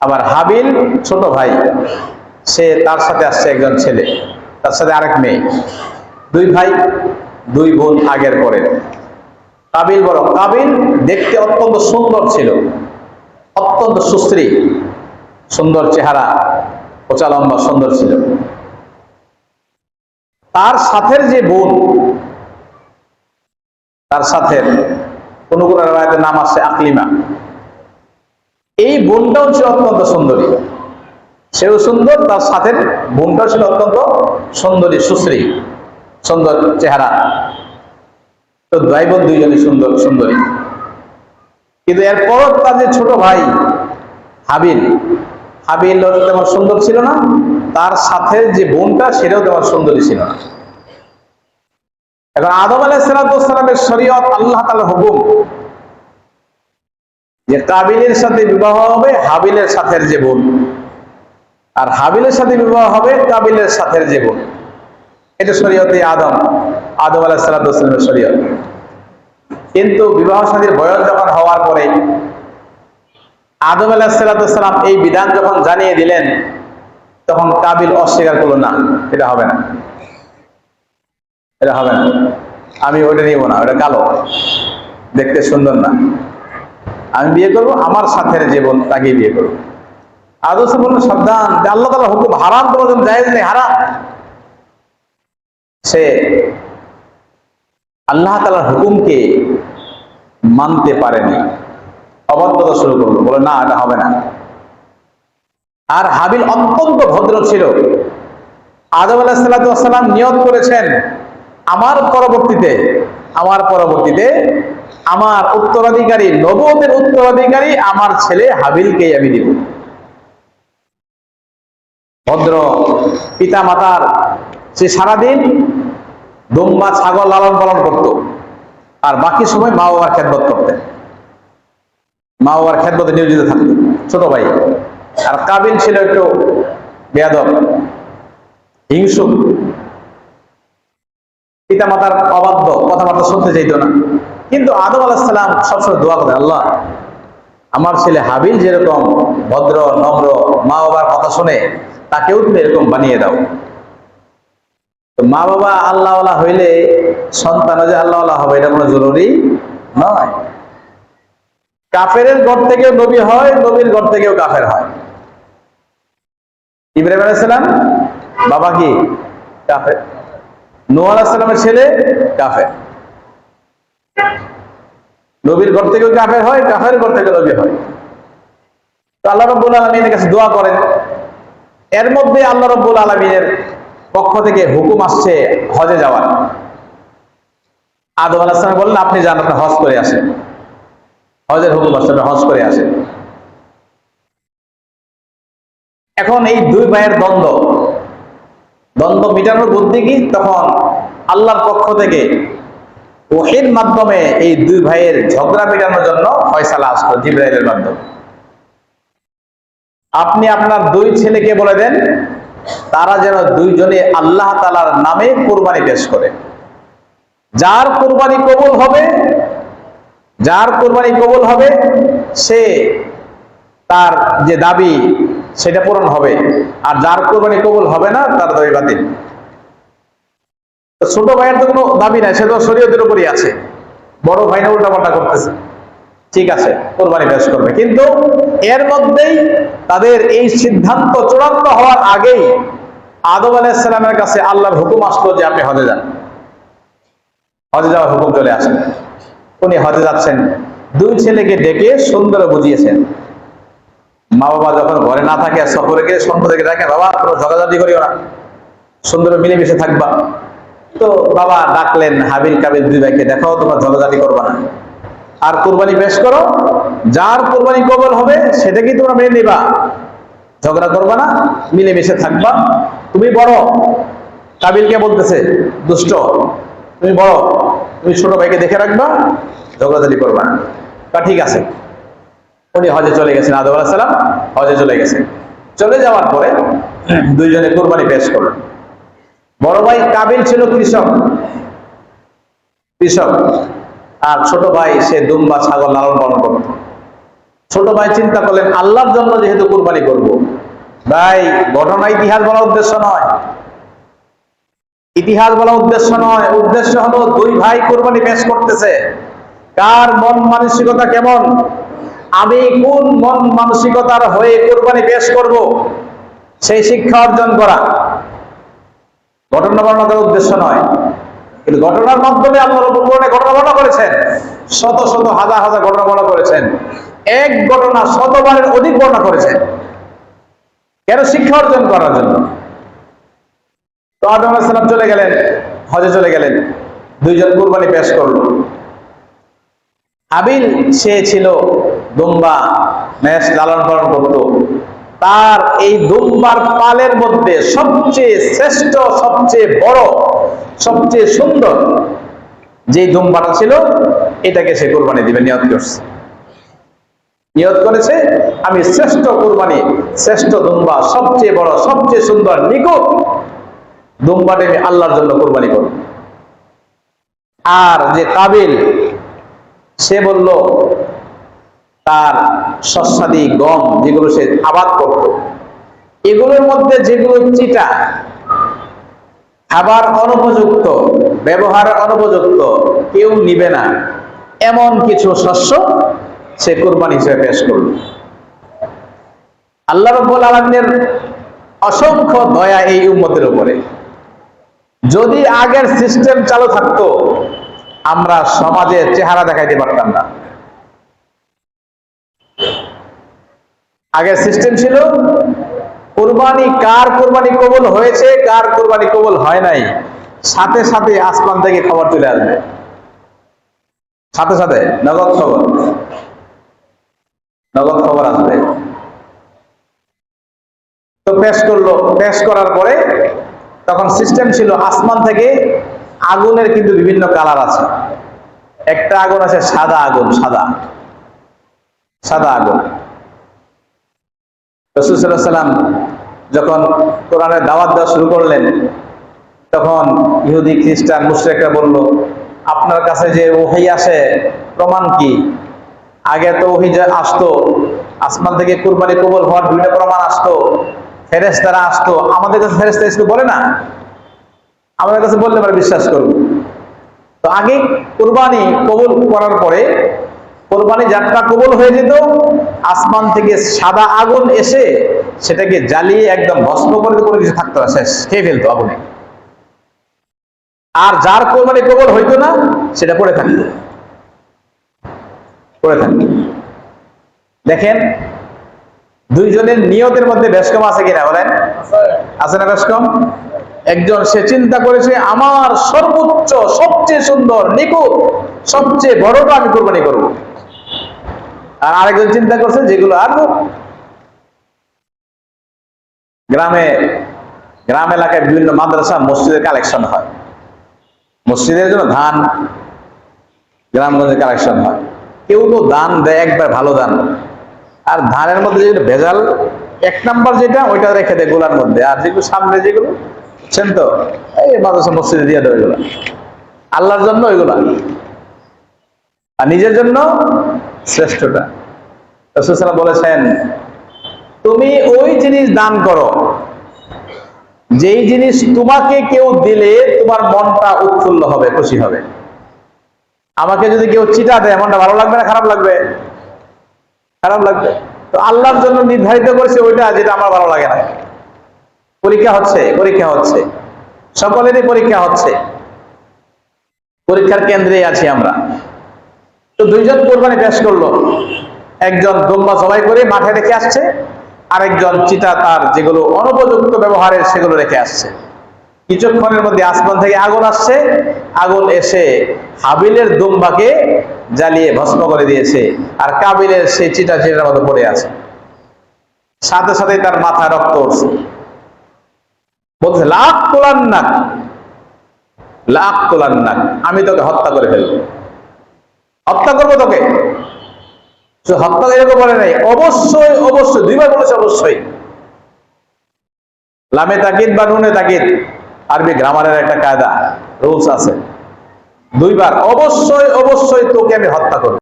আবার হাবিল ছোট ভাই, সে তার সাথে আসছে একজন ছেলে, তার সাথে আরেক মেয়ে। দুই ভাই, দুই বোন আগের পরে। কাবিল বড় কাবিল দেখতে অত্যন্ত সুন্দর ছিল, অত্যন্ত সুশ্রী, সুন্দর চেহারা কোচা লম্বা, সুন্দর ছিল। তার সাথের যে বোন, তার সাথে কোন কোন নাম আসছে আকলিমা। এই বোনটাও ছিল অত্যন্ত সুন্দরী। সেও সুন্দর, তার সাথে বোনটাও ছিল অত্যন্ত সুন্দরী, সুশ্রী, সুন্দর চেহারা। তো ভাই বোন দুইজনই সুন্দর, সুন্দরী। কিন্তু এরপর তার যে ছোট ভাই হাবিল হাবিল তেমন সুন্দর ছিল না, তার সাথে যে বোনটা, সেটাও তেমন সুন্দরী ছিল না। এখন আদম আলাইসালামের শরীয়ত আল্লাহ তাআলার হুকুম। যে কাবিলের সাথে বিবাহ হবে, হাবিলের সাথে যে বোন। আর হাবিলের সাথে বিবাহ হবে, কাবিলের সাথে যে বোন। এটা শরীয়তে আদম আদম আলাইসালামের শরীয়ত। কিন্তু বিবাহ সাথীর বয়স যখন হওয়ার পরে, আদম আলাহিসাল্লাম এই বিধান যখন জানিয়ে দিলেন, তখন কাবিল অস্বীকার করল, না, এটা হবে না। এটা হবে না। আমি ওটা নিব না ওটা কালো। দেখতে সুন্দর না। আমি বিয়ে করব, আমার সাথে জীবন তাকে বিয়ে করব। আদর্শ বলল সাবধান আল্লাহ তালা হুকুম, হারাম তোমার জন্য নেই, হারাম। সে আল্লাহ তালার হুকুমকে মানতে পারেনি অবাধ্যতা শুরু করল, বলে, না, এটা হবে না। আর হাবিল অত্যন্ত ভদ্র ছিল। আদম আলাহিসাল্লাম নিয়ত করেছেন, আমার পরবর্তীতে আমার পরবর্তীতে আমার উত্তরাধিকারী নবতের উত্তরাধিকারী আমার ছেলে হাবিলকে আমি দিব। ভদ্র পিতা মাতার সে সারাদিন দম্বা ছাগল লালন পালন করত, আর বাকি সময় মা বাবার খেদমত করতেন। মা বাবার খেদমতে নিয়োজিত থাকত, ছোট ভাই। আর কাবিল ছিল একটু বেয়াদব, হিংসুক। পিতা মাতার অবাধ্য, কথাবার্তা শুনতে চাইতো না। কিন্তু আদম আলাহিসাল্লাম সবসময় দোয়া করেন আল্লাহ, আমার ছেলে হাবিল যেরকম ভদ্র, নম্র মা বাবার কথা শুনে তাকেও তুমি এরকম বানিয়ে দাও। মা বাবা আল্লাহ হইলে সন্তান যে আল্লাহ হবে, এটা কোনো জরুরি নয়। কাফের ঘর থেকেও নবী হয়, নবীর ঘর থেকেও কাফের হয়। ইব্রাহিম আলাইসালাম বাবা কি? কাফের। নূহ আলাহিসাল্লামের ছেলে কাফের। নবীর ঘর থেকেও কাফের হয় কাফের ঘর থেকে নবী হয়। তো আল্লাহ রব্বুল আলমিনের কাছে দোয়া করেন। এর মধ্যে আল্লাহ রব্বুল আলমিনের পক্ষ থেকে হুকুম আসছে হজে যাওয়ার। আদম আলাহিসাম বললেন, আপনি যান, আপনি হজ করে আসেন। হজের হুকুম আসছে, আপনি হজ করে আসেন। এখন এই দুই ভাইয়ের দ্বন্দ্ব। দ্বন্দ্ব মিটানোর বুদ্ধি কি? তখন আল্লাহর পক্ষ থেকে ওহির মাধ্যমে এই দুই ভাইয়ের ঝগড়া মেটানোর জন্য ফয়সালা আসলো জিব্রাইলের মাধ্যমে। আপনি আপনার দুই ছেলেকে বলে দেন, তারা যেন দুইজনে আল্লাহ তালার নামে কোরবানি পেশ করে। যার কোরবানি কবুল হবে, যার কোরবানি কবুল হবে, সে তার যে দাবি সেটা পূরণ হবে। আর যার কোরবানি কবুল হবে না, তার দাবি বাতিল। ছোট ভাইয়ের তো কোনো দাবি নাই, সে তো শরীয়তের উপরই আছে। বড় ভাই না উল্টাপাল্টা করতেছে। ঠিক আছে, কোরবানি পেশ করবে। কিন্তু এর মধ্যেই তাদের এই সিদ্ধান্ত চূড়ান্ত হওয়ার আগেই আদম আলাইসালামের কাছে আল্লাহর হুকুম আসলো যে আপনি হজে যান। হজে যাওয়ার হুকুম চলে আসেন উনি হজে যাচ্ছেন। দুই ছেলেকে ডেকে সুন্দর বুঝিয়েছেন। মা বাবা যখন ঘরে না থাকে, সফরে গিয়ে সম্পদকে দেখে বাবা, কোনো ঝগাঝাটি করিও না। সুন্দর মিলেমিশে থাকবা। তো বাবা ডাকলেন, হাবিল কাবিল দুই ভাইকে, দেখাও তোমার ঝগাঝাটি করবা না। আর কোরবানি পেশ করো। যার কোরবানি কবল হবে সেটাকেই তোমরা মেনে নিবা? ঝগড়া করবা না, মিলেমিশে থাকবা। তুমি বড়, কাবিলকে বলতেছে, দুষ্ট, তুমি বড়, তুমি ছোট ভাইকে দেখে রাখবা, ঝগড়াঝাটি করবা না। তা ঠিক আছে। উনি হজে চলে গেছেন, আদম আলাহিসাল্লাম হজে চলে গেছেন। চলে যাওয়ার পরে দুইজনে কোরবানি পেশ করলেন। বড় ভাই কাবিল ছিল কৃষক। কৃষক। আর ছোট ভাই সে দুম্বা, ছাগল লালন পালন করত। ছোট ভাই চিন্তা করলেন, আল্লাহর জন্য যেহেতু কোরবানি করব। ভাই, ঘটনা ইতিহাস বলা উদ্দেশ্য নয়। ইতিহাস বলা উদ্দেশ্য নয়। উদ্দেশ্য হলো দুই ভাই কোরবানি পেশ করতেছে। কার মন মানসিকতা কেমন? আমি কোন মন মানসিকতার হয়ে কোরবানি পেশ করব? সেই শিক্ষা অর্জন করা। ঘটনা বর্ণনা করার উদ্দেশ্য নয়। কিন্তু ঘটনার মাধ্যমে আল্লাহ রব্বুল ঘটনা বর্ণনা করেছেন। শত শত, হাজার হাজার ঘটনা বর্ণনা করেছেন। এক ঘটনা শতবারের অধিক বর্ণনা করেছেন। কেন শিক্ষা অর্জন করার জন্য? তো আদম আলাইসালাম চলে গেলেন, হজে চলে গেলেন। দুইজন কুরবানি পেশ করল। হাবিল, সে ছিল দুম্বা, মেষ লালন পালন করত। তার এই দুম্বার পালের মধ্যে সবচেয়ে শ্রেষ্ঠ, সবচেয়ে বড়, সবচেয়ে সুন্দর যে দুম্বাটা ছিল, এটাকে সে কোরবানি দিবে, নিয়ত করছে। নিয়ত করেছে, আমি শ্রেষ্ঠ কোরবানি, শ্রেষ্ঠ দুম্বা, সবচেয়ে বড়, সবচেয়ে সুন্দর নিকুট দুম্বাটা আমি আল্লাহর জন্য কোরবানি করব। আর যে কাবিল, সে বলল তার শস্যাদি গম যেগুলো সে আবাদ করত। এগুলোর মধ্যে যেগুলো চিটা, খাবার অনুপযুক্ত, ব্যবহার অনুপযুক্ত, কেউ নিবে না। এমন কিছু শস্য সে কোরবানি হিসেবে পেশ করল। আল্লাহ রব্বুল আলমের অসংখ্য দয়া এই উম্মতের উপরে। যদি আগের সিস্টেম চালু থাকতো, আমরা সমাজে চেহারা দেখাইতে পারতাম না। আগের সিস্টেম ছিল, কোরবানি কার কোরবানি কবল হয়েছে, কার কোরবানি কবল হয় নাই? সাথে সাথে আসমান থেকে খবর চলে আসবে। সাথে সাথে নগদ খবর। নগদ খবর আসবে। তো পেশ করল, পেশ করার পরে তখন সিস্টেম ছিল আসমান থেকে আগুনের কিন্তু বিভিন্ন কালার আছে। একটা আগুন আছে সাদা আগুন, সাদা। সাদা আগুন। রসুলাম যখন কোরআনের দাওয়াত দেওয়া শুরু করলেন, তখন ইহুদি, খ্রিস্টান, মুশ্রেকরা বলল, আপনার কাছে যে ওহি আসে, প্রমাণ কি? আগে তো ওহি যে আসতো, আসমান থেকে কুরবানি কবল হওয়ার বিভিন্ন প্রমাণ আসতো ফেরেস তারা আসতো। আমাদের কাছে ফেরেস্তা এসে বলে না। আমাদের কাছে বললে আমরা বিশ্বাস করব। তো আগে কোরবানি কবুল করার পরে কোরবানি যাত্রা কবুল হয়ে যেত, আসমান থেকে সাদা আগুন এসে সেটাকে জ্বালিয়ে একদম ভস্ম করে কোনো কিছু থাকতো না, শেষ, খেয়ে ফেলতো আগুনে। আর যার কোরবানি কবল হইতো না, সেটা পড়ে থাকতো। পড়ে থাকতো। দেখেন, দুইজনের নিয়তের মধ্যে বেশ আছে কিনা বলেন? আছে না বেশ কম একজন সে চিন্তা করেছে, আমার সর্বোচ্চ, সবচেয়ে সুন্দর নিকুট সবচেয়ে বড়টা আমি কোরবানি করব। আর আরেকজন চিন্তা করছে যেগুলো আর গ্রামে, গ্রাম এলাকায় বিভিন্ন মাদ্রাসা, মসজিদের কালেকশন হয়। মসজিদের জন্য ধান গ্রামগঞ্জে কালেকশন হয়। কেউ তো দান দেয়, একবার ভালো দান। আর ধানের মধ্যে যেগুলো ভেজাল, এক নাম্বার যেটা, ওইটা রেখে দেয় গোলার মধ্যে। আর যেগুলো সামনে যেগুলো, বুঝছেন তো? এই মাদ্রাসা, মসজিদে দিয়ে দেয় ওইগুলো। আল্লাহর জন্য ওইগুলা। আর নিজের জন্য শ্রেষ্ঠটা রসুলাম বলেছেন, তুমি ওই জিনিস দান করো, যেই জিনিস তোমাকে কেউ দিলে তোমার মনটা উৎফুল্ল হবে, খুশি হবে। আমাকে যদি কেউ চিটা দেয়, মনটা ভালো লাগবে না, খারাপ লাগবে? খারাপ লাগবে। তো আল্লাহর জন্য নির্ধারিত করেছে ওইটা যেটা আমার ভালো লাগে না। পরীক্ষা হচ্ছে পরীক্ষা হচ্ছে। সকলেরই পরীক্ষা হচ্ছে। পরীক্ষার কেন্দ্রে আছি আমরা। তো দুইজন কোরবানি পেশ করল। একজন দম্বা জবাই করে মাঠে রেখে আসছে, আরেকজন চিতা তার যেগুলো অনুপযুক্ত ব্যবহারের সেগুলো রেখে আসছে। কিছুক্ষণের মধ্যে আসমান থেকে আগুন আসছে, আগুন এসে হাবিলের দুম্বাকে জ্বালিয়ে ভস্ম করে দিয়েছে, আর কাবিলের সেই চিটা চিটার মতো পড়ে আছে। সাথে সাথে তার মাথায় রক্ত উঠছে। বলছে, লাখ তোলার নাক লাখ তোলার নাক আমি তোকে হত্যা করে ফেলব। হত্যা করব তোকে। হত্যা এরকম বলে নাই। অবশ্যই অবশ্যই, দুইবার বলেছে অবশ্যই। লামে তাকিদ বা নুনে তাকিদ। আরবি গ্রামারের একটা কায়দা, রুলস আছে। দুইবার, অবশ্যই অবশ্যই তোকে আমি হত্যা করব।